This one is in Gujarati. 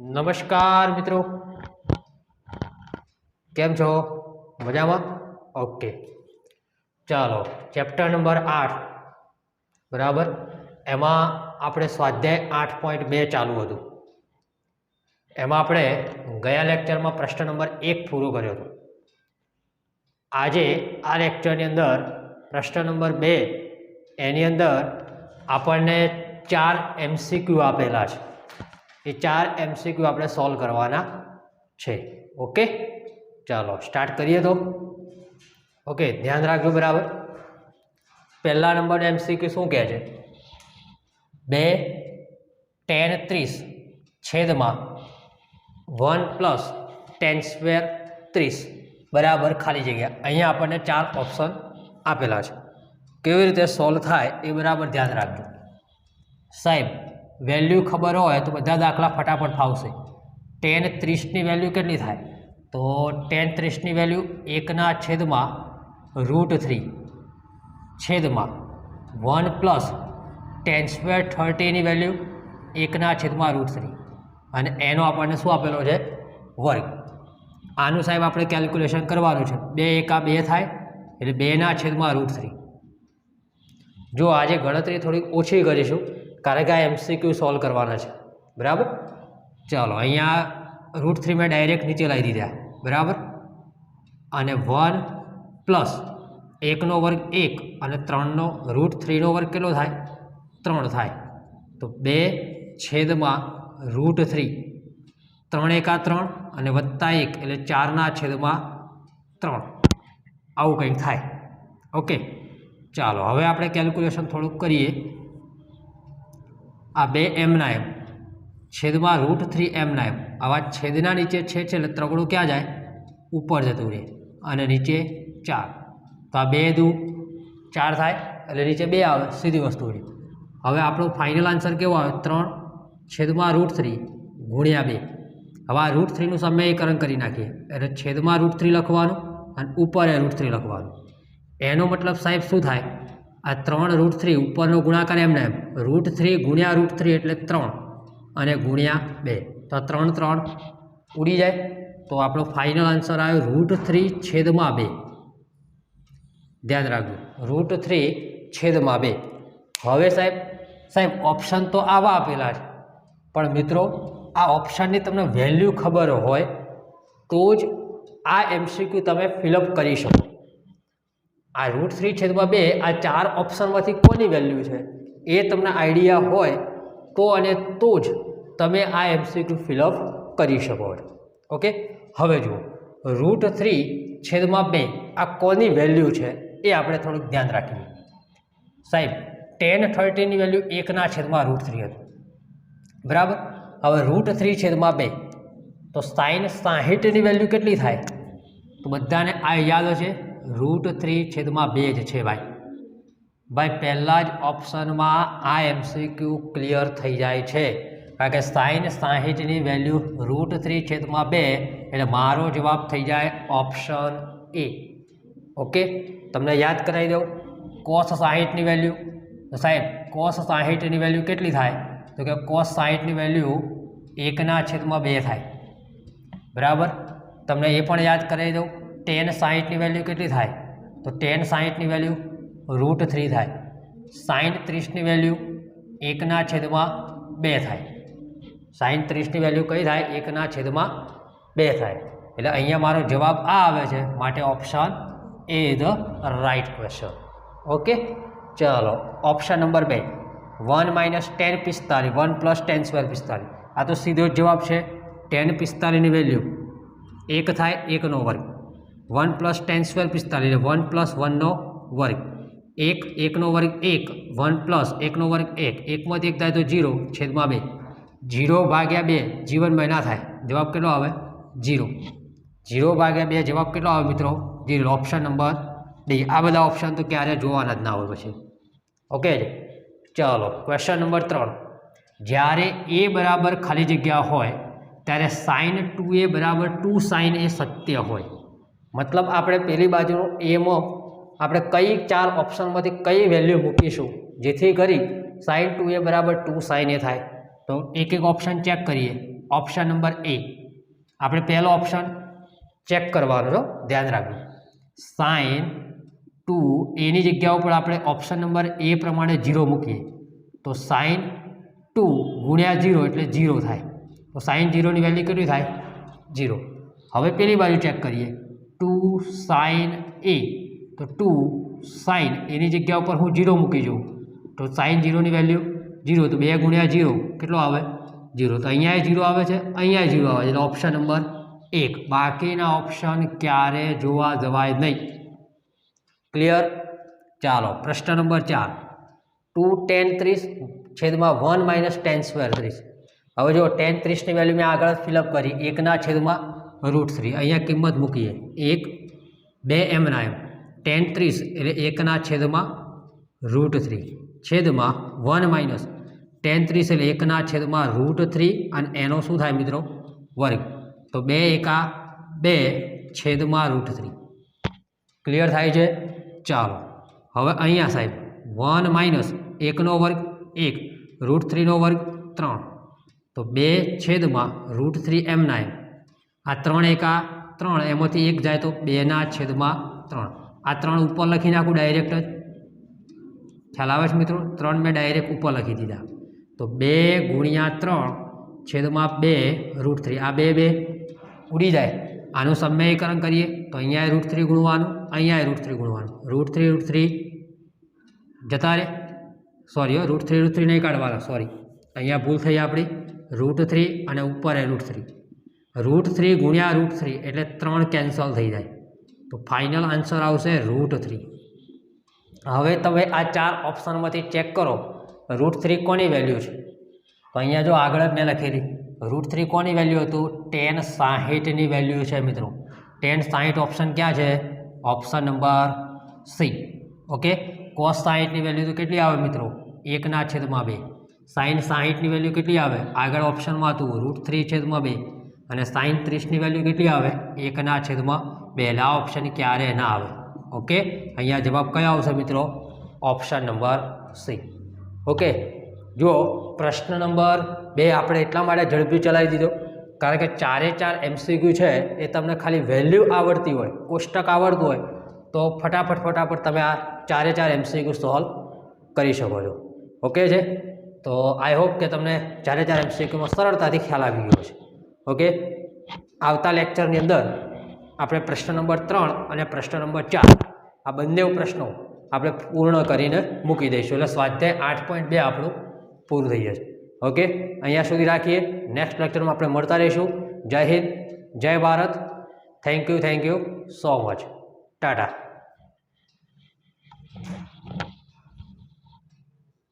નમસ્કાર મિત્રો. કેમ છો? મજામાં? ઓકે. ચાલો ચેપ્ટર નંબર આઠ. બરાબર? એમાં આપણે સ્વાધ્યાય આઠ પોઈન્ટ બે ચાલુ હતું. એમાં આપણે ગયા લેક્ચરમાં પ્રશ્ન નંબર એક પૂરો કર્યો હતો. આજે આ લેક્ચરની અંદર પ્રશ્ન નંબર બે, એની અંદર આપણને ચાર એમસીક્યુ આપેલા છે. એ ચાર એમસીક્યુ આપણે સોલ્વ કરવાના છે. ઓકે ચાલો સ્ટાર્ટ કરીએ તો. ઓકે ધ્યાન રાખજો બરાબર. પહેલા નંબરનો એમસીક્યુ શું કહે છે? બે, ટેન, ત્રીસ. છેદમાં વન પ્લસ ટેન સ્ક્વેર ત્રીસ. બરાબર, ખાલી જગ્યા. અહીંયા આપણને ચાર ઓપ્શન આપેલા છે. કેવી રીતે સોલ્વ થાય એ બરાબર ધ્યાન રાખજો. સાહેબ વેલ્યુ ખબર હોય તો બધા દાખલા ફટાફટ ફાવશે. ટેન ત્રીસની વેલ્યુ કેટલી થાય? તો ટેન ત્રીસની વેલ્યુ એકના છેદમાં રૂટ થ્રી છેદમાં વન પ્લસ ટેન સ્ક્વેર થર્ટીની વેલ્યુ એકના છેદમાં રૂટ થ્રી. અને એનો આપણને શું આપેલો છે? વર્ગ. આનું સાહેબ આપણે કેલ્ક્યુલેશન કરવાનું છે. બે એકા બે થાય એટલે બેના છેદમાં રૂટ થ્રી. જો આજે ગણતરી થોડીક ઓછી કરીશું કારણ કે આ એમસીક્યુ સોલ્વ કરવાના છે. બરાબર? ચાલો, અહીંયા રૂટ થ્રી મેં ડાયરેક્ટ નીચે લાવી દીધા. બરાબર? અને વન પ્લસ એકનો વર્ગ એક અને ત્રણનો રૂટ થ્રીનો વર્ગ કેટલો થાય? ત્રણ થાય. તો બે છેદમાં રૂટ થ્રી ત્રણ એકા ત્રણ અને વત્તા એક એટલે ચારના છેદમાં ત્રણ. આવું કંઈક થાય. ઓકે? ચાલો, હવે આપણે કેલ્ક્યુલેશન થોડુંક કરીએ. આ બે એમ નાયબ. છેદમાં રૂટ થ્રી એમ નાયબ. આવા છેદના નીચે છે છે એટલે ત્રગડું ક્યાં જાય? ઉપર જતું રહે. અને નીચે ચાર. તો આ બે દુ ચાર થાય, એટલે નીચે બે આવે, સીધી વસ્તુ રહી હવે આપણો ફાઇનલ આન્સર કેવો આવે? ત્રણ છેદમાં રૂટ થ્રી ગુણ્યા બે. હવે આ રૂટ થ્રીનું સમયકરણ કરી નાખીએ. એટલે છેદમાં રૂટ થ્રી લખવાનું અને ઉપર એ રૂટ થ્રી લખવાનું. એનો મતલબ સાહેબ શું થાય? આ ત્રણ રૂટ થ્રી ઉપરનો ગુણાકાર એમને એમ રૂટ થ્રી ગુણ્યા રૂટ થ્રી એટલે ત્રણ અને ગુણ્યા બે. તો ત્રણ ત્રણ ઉડી જાય. તો આપણો ફાઇનલ આન્સર આવ્યો રૂટ થ્રી છેદમાં બે. ધ્યાન રાખજો. રૂટ થ્રી છેદમાં બે. હવે સાહેબ સાહેબ ઓપ્શન તો આવા આપેલા છે. પણ મિત્રો, આ ઓપ્શનની તમને વેલ્યુ ખબર હોય તો જ આ એમસીક્યુ તમે ફિલઅપ કરી શકો. આ રૂટ થ્રી છેદમાં બે આ ચાર ઓપ્શનમાંથી કોની વેલ્યુ છે? એ તમને આઈડિયા હોય તો અને તો જ તમે આ એમસીક્યુ ફિલઅપ કરી શકો છો. ઓકે હવે જુઓ. રૂટ થ્રી છેદમાં બે આ કોની વેલ્યુ છે? એ આપણે થોડુંક ધ્યાન રાખીએ. સાહેબ ટેન થર્ટીની વેલ્યુ એકના છેદમાં રૂટ થ્રી હતું. બરાબર? હવે રૂટ થ્રી છેદમાં બે. તો સાઈન સાહીઠની વેલ્યુ કેટલી થાય? તો બધાને આ યાદ હશે. રૂટ થ્રી છેદમાં બે જ છે ભાઈ. ભાઈ, પહેલાં જ ઓપ્શનમાં આ એમસીક્યુ ક્લિયર થઈ જાય છે. કારણ કે સાઈન સાહીઠની વેલ્યુ રૂટ થ્રી છેદમાં બે એટલે મારો જવાબ થઈ જાય ઓપ્શન એ. ઓકે? તમને યાદ કરાવી દઉં. કોસ સાહીઠની વેલ્યુ. તો સાહેબ કોસ સાહીઠની વેલ્યુ કેટલી થાય? તો કે કોસ સાહીઠની વેલ્યુ એકના છેદમાં બે થાય. બરાબર? તમને એ પણ યાદ કરાવી દઉં. ટેન સાહીઠની વેલ્યુ કેટલી થાય? તો ટેન સાહીઠની વેલ્યુ રૂટ થ્રી થાય. સાઈન ત્રીસની વેલ્યુ એકના છેદમાં બે થાય. સાઈન ત્રીસની વેલ્યુ કઈ થાય? એકના છેદમાં બે થાય. એટલે અહીંયા મારો જવાબ આ આવે છે. માટે option A the right question okay ચલો ઓપ્શન નંબર બે. વન માઇનસ ટેન પિસ્તાલીસ વન પ્લસ ટેન સ્ક્વેર પિસ્તાલીસ. આ તો સીધો જવાબ છે. ટેન પિસ્તાલીસની વેલ્યુ એક થાય, એકનો વર્ગ. વન પ્લસ ટેન સ્ક્વેર પિસ્તાલીસ એટલે વન પ્લસ વનનો વર્ગ. એક, એકનો વર્ગ એક, વન પ્લસ એકનો વર્ગ એક. એકમાંથી એક થાય તો જીરો છેદમાં બે. જીરો ભાગ્યા બે, જીવનમાં ના થાય. જવાબ કેટલો આવે? જીરો જીરો ભાગ્યા બે, જવાબ કેટલો આવે મિત્રો? જીરો ઓપ્શન નંબર ડી આ બધા ઓપ્શન તો ક્યારે જોવાના જ ના હોય પછી. ઓકે ચાલો. ક્વેશ્ચન નંબર ત્રણ. જ્યારે એ બરાબર ખાલી જગ્યા હોય, ત્યારે સાઇન ટુ એ બરાબર ટુ સાઇન એ સત્ય હોય. મતલબ આપણે પેલી બાજુનો એમાં આપણે કઈ ચાર ઓપ્શનમાંથી કઈ વેલ્યુ મૂકીશું? જેથી કરી સાઇન ટુ એ બરાબર ટુ સાઇન એ થાય. તો એક એક ઓપ્શન ચેક કરીએ. ઓપ્શન નંબર એ આપણે પહેલો ઓપ્શન ચેક કરવાનો છો ધ્યાન રાખજો. સાઈન ટુ એની જગ્યા ઉપર આપણે ઓપ્શન નંબર એ પ્રમાણે જીરો મૂકીએ. તો સાઈન ટુ ગુણ્યા જીરો એટલે ઝીરો થાય. તો સાઈન જીરોની વેલ્યુ કેટલી થાય? જીરો હવે પેલી બાજુ ચેક કરીએ. Two sine A. તો ટુ સાઇન એની જગ્યા ઉપર હું જીરો મૂકી જોઉં. તો સાઇન જીરોની વેલ્યુ જીરો તો બે ગુણ્યા જીરો કેટલો આવે? જીરો તો અહીંયા જીરો આવે છે, અહીંયા જીરો આવે છે. એટલે ઓપ્શન નંબર એક. બાકીના ઓપ્શન ક્યારે જોવા જવાય નહીં. ક્લિયર ચાલો. પ્રશ્ન નંબર ચાર. ટુ, ટેન, ત્રીસ છેદમાં વન માઇનસ ટેન સ્ક્વેર ત્રીસ. હવે જો ટેન, ત્રીસની વેલ્યુ મેં આગળ ફિલઅપ કરી. એકના છેદમાં રૂટ થ્રી. અહીંયા કિંમત મૂકીએ. એક, બે એમના એમ. ટેન ત્રીસ એટલે એકના છેદમાં રૂટ થ્રી. છેદમાં વન માઇનસ. ટેન ત્રીસ એટલે એકના છેદમાં રૂટ થ્રી અને એનો શું થાય મિત્રો? વર્ગ. તો બે એકા બે છેદમાં રૂટ થ્રી. ક્લિયર થાય છે? ચાલો. હવે અહીંયા સાહેબ, વન માઇનસ એકનો વર્ગ એક, રૂટ થ્રીનો વર્ગ ત્રણ. તો બે છેદમાં રૂટ થ્રી એમના એમ. આ ત્રણ એકા ત્રણ, એમાંથી એક જાય તો બેના છેદમાં ત્રણ. આ ત્રણ ઉપર લખી નાખું ડાયરેક્ટ જ. ખ્યાલ આવે છે મિત્રો? ત્રણ મેં ડાયરેક્ટ ઉપર લખી દીધા. તો બે ગુણ્યા ત્રણ છેદમાં બે રૂટ થ્રી આ બે બે ઉડી જાય. આનું સમયકરણ કરીએ તો અહીંયા રૂટ થ્રી ગુણવાનું, અહીંયા રૂટ થ્રી ગુણવાનું. રૂટ થ્રી રૂટ થ્રી જતા રહે. Sorry root three root three નહીં કાઢવાના. સોરી અહીંયા ભૂલ થઈ આપણી. રૂટ થ્રી અને ઉપર એ રૂટ થ્રી રૂટ થ્રી ગુણ્યા રૂટ થ્રી એટલે ત્રણ કેન્સલ થઈ જાય. તો ફાઇનલ આન્સર આવશે રૂટ થ્રી હવે તમે આ ચાર ઓપ્શનમાંથી ચેક કરો રૂટ થ્રી કોની વેલ્યુ છે? તો અહીંયા જો આગળ જ મેં લખેલી રૂટ થ્રી કોની વેલ્યુ હતું? ટેન સાહીઠની વેલ્યુ છે મિત્રો. ટેન સાહીઠ ઓપ્શન ક્યાં છે? Option number C okay cos સાહીઠની value તો કેટલી આવે મિત્રો? એકના છેદમાં બે. સાઈન સાહીઠની વેલ્યુ કેટલી આવે? આગળ ઓપ્શનમાં હતું રૂટ થ્રી છેદમાં બે. અને સાઈન ત્રીસની વેલ્યુ કેટલી આવે? એકના છેદમાં પહેલા ઓપ્શન ક્યારે ના આવે? ઓકે અહીંયા જવાબ કયો આવશે મિત્રો? ઓપ્શન નંબર સી ઓકે જુઓ, પ્રશ્ન નંબર બે આપણે એટલા માટે ઝડપી ચલાવી દીધો. કારણ કે ચારે ચાર એમસીક્યુ છે, એ તમને ખાલી વેલ્યુ આવડતી હોય, કોષ્ટક આવડતું હોય, તો ફટાફટ ફટાફટ તમે આ ચારે ચાર એમસીક્યુ સોલ્વ કરી શકો છો. ઓકે છે? તો આઈ હોપ કે તમને ચારે ચાર એમસીક્યુમાં સરળતાથી ખ્યાલ આવી ગયો છે ઓકે આવતા લેક્ચરની અંદર આપણે પ્રશ્ન નંબર ત્રણ અને પ્રશ્ન નંબર ચાર, આ બંને પ્રશ્નો આપણે પૂર્ણ કરીને મૂકી દઈશું. એટલે સ્વાધ્યાય આઠ પોઈન્ટ બે આપણું પૂરું થઈ જશે. ઓકે અહીંયા સુધી રાખીએ. નેક્સ્ટ લેક્ચરમાં આપણે મળતા રહીશું. Jai Hind, Jai Bharat. Thank you thank you so much tata